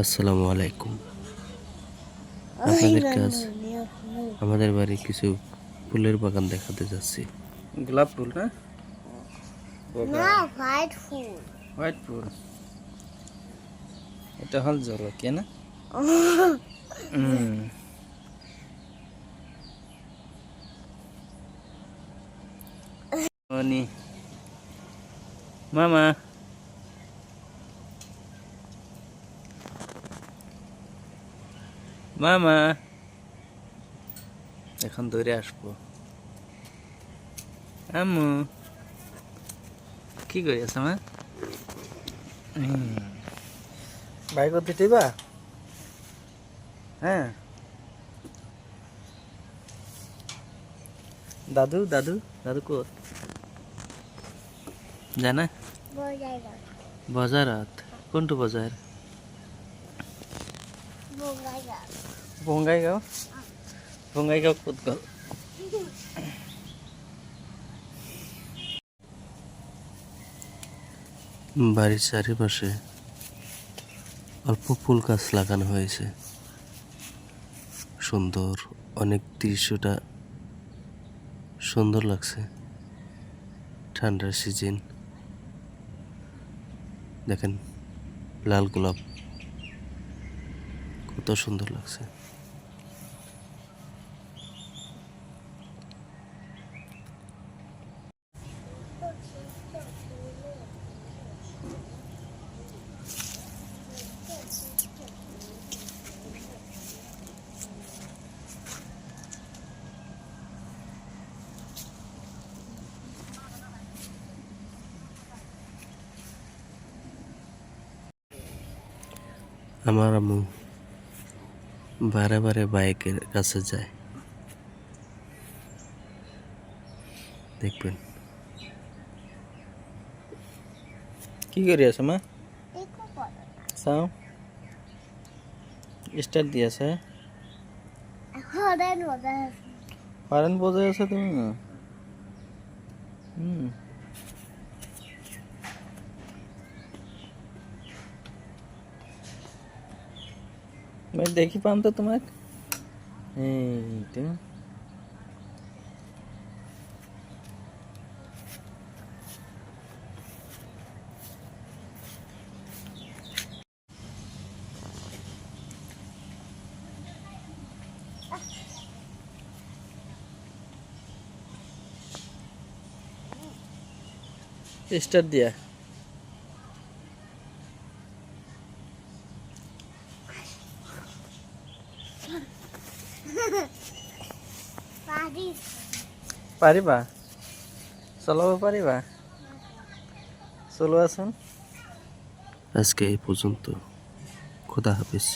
আসসালামু আলাইকুম। আপনাদের কাজ? আমাদের বাড়ি কিছু ফুলের বাগান দেখাতে যাচ্ছি। গোলাপ ফুল না? হোয়াইট ফুল। হোয়াইট ফুল। এটা হল জলকে না? হুম মামা। এখন ধরে আসব। আম্মু। কি করি আছো মা? বাইক করতে টিবা হ্যাঁ। দাদু দাদু দাদু কোথ জানা? বাজারাত কোনটো বাজার? বজাইগা বঙ্গাইগাঁও বঙ্গাইগাঁও বাড়ির চারিপাশে অল্প ফুল গাছ লাগানো হয়েছে। সুন্দর, অনেক দৃশ্যটা সুন্দর লাগছে। ঠান্ডার সিজন। দেখেন, লাল গোলাপ। কত সুন্দর লাগছে। আমার আম্মু বারে বারে বাইকের কাছে যায় দেখবেন কি কৰি আছো মা একো পড়ে চাওঁ ষ্টাৰ্ট দি আছে হরেন বজাই হৰেণ বজাই আছে তুমি উম। মই দেখি পাম তো এইটো। ষ্টাৰ্ট দিয়া। পাৰিবা চলাব পাৰিবা চলোৱাচোন আজকে এই পর্যন্ত। খোদা হাফিজ।